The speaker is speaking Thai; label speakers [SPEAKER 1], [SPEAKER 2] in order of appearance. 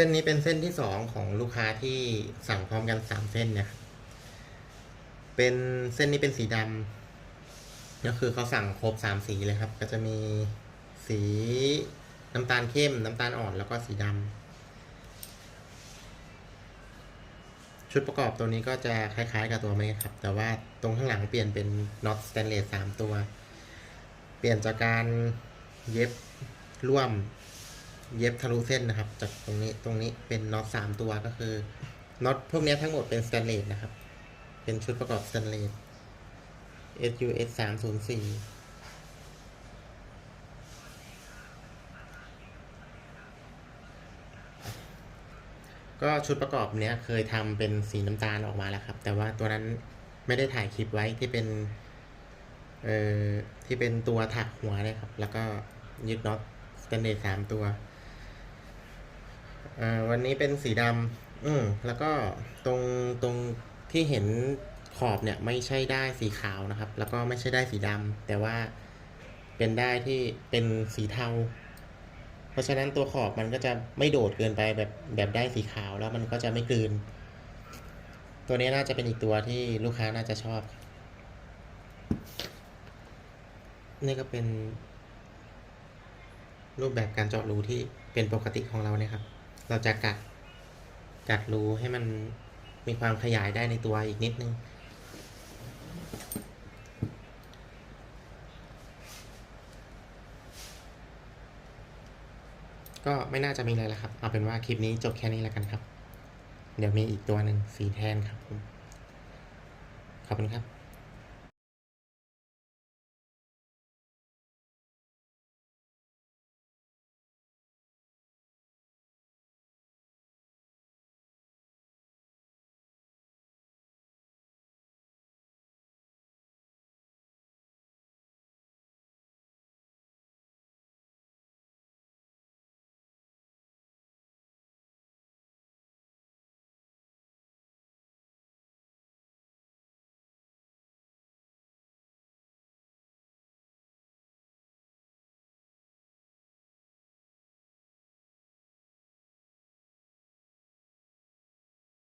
[SPEAKER 1] ส้นนี้เป็นเส้นที่สองของลูกค้าที่สั่งพร้อมกันสามเส้นเนี่ย เป็นเส้นนี้เป็นสีดำก็คือเขาสั่งครบสามสีเลยครับ ก็จะมีสีน้ำตาลเข้ม น้ำตาลอ่อนแล้วก็สีดำชุดประกอบตัวนี้ก็จะคล้ายๆกับตัวนี้ครับ แต่ว่าตรงข้างหลังเปลี่ยนเป็นน็อตสแตนเลสสามตัว เปลี่ยนจากการเย็บร่วม เย็บทะลุเส้นนะครับ จากตรงนี้ตรงนี้เป็นน็อตสามตัวก็คือน็อตพวกนี้ทั้งหมดเป็นสแตนเลสนะครับ เป็นชุดประกอบสแตนเลส SUS สามศูนย์สี่ก็ชุดประกอบเนี้ยเคยทำเป็นสีน้ำตาลออกมาแล้วครับ แต่ว่าตัวนั้นไม่ได้ถ่ายคลิปไว้ที่เป็น เอ่อที่เป็นตัวถักหัวเนี่ยครับ แล้วก็ยึดน็อตสแตนเลสสามตัว อ่อวันนี้เป็นสีดำอืมแล้วก็ตรงตรงที่เห็นขอบเนี่ยไม่ใช่ได้สีขาวนะครับ แล้วก็ไม่ใช่ได้สีดำแต่ว่าเป็นได้ที่เป็นสีเทา เพราะฉะนั้นตัวขอบมันก็จะไม่โดดเกินไปแบบแบบได้สีขาวแล้วมันก็จะไม่กลืน ตัวนี้น่าจะเป็นอีกตัวที่ลูกค้าน่าจะชอบ นี่ก็เป็นรูปแบบการเจาะรูที่เป็นปกติของเราเนี่ยครับ เราจะกัดกัดรูให้มันมีความขยายได้ในตัวอีกนิดนึง ก็ไม่น่าจะมีอะไรแล้วครับ เอาเป็นว่าคลิปนี้จบแค่นี้แล้วกันครับ เดี๋ยวมีอีกตัวหนึ่งสีแทนครับผมขอบคุณครับ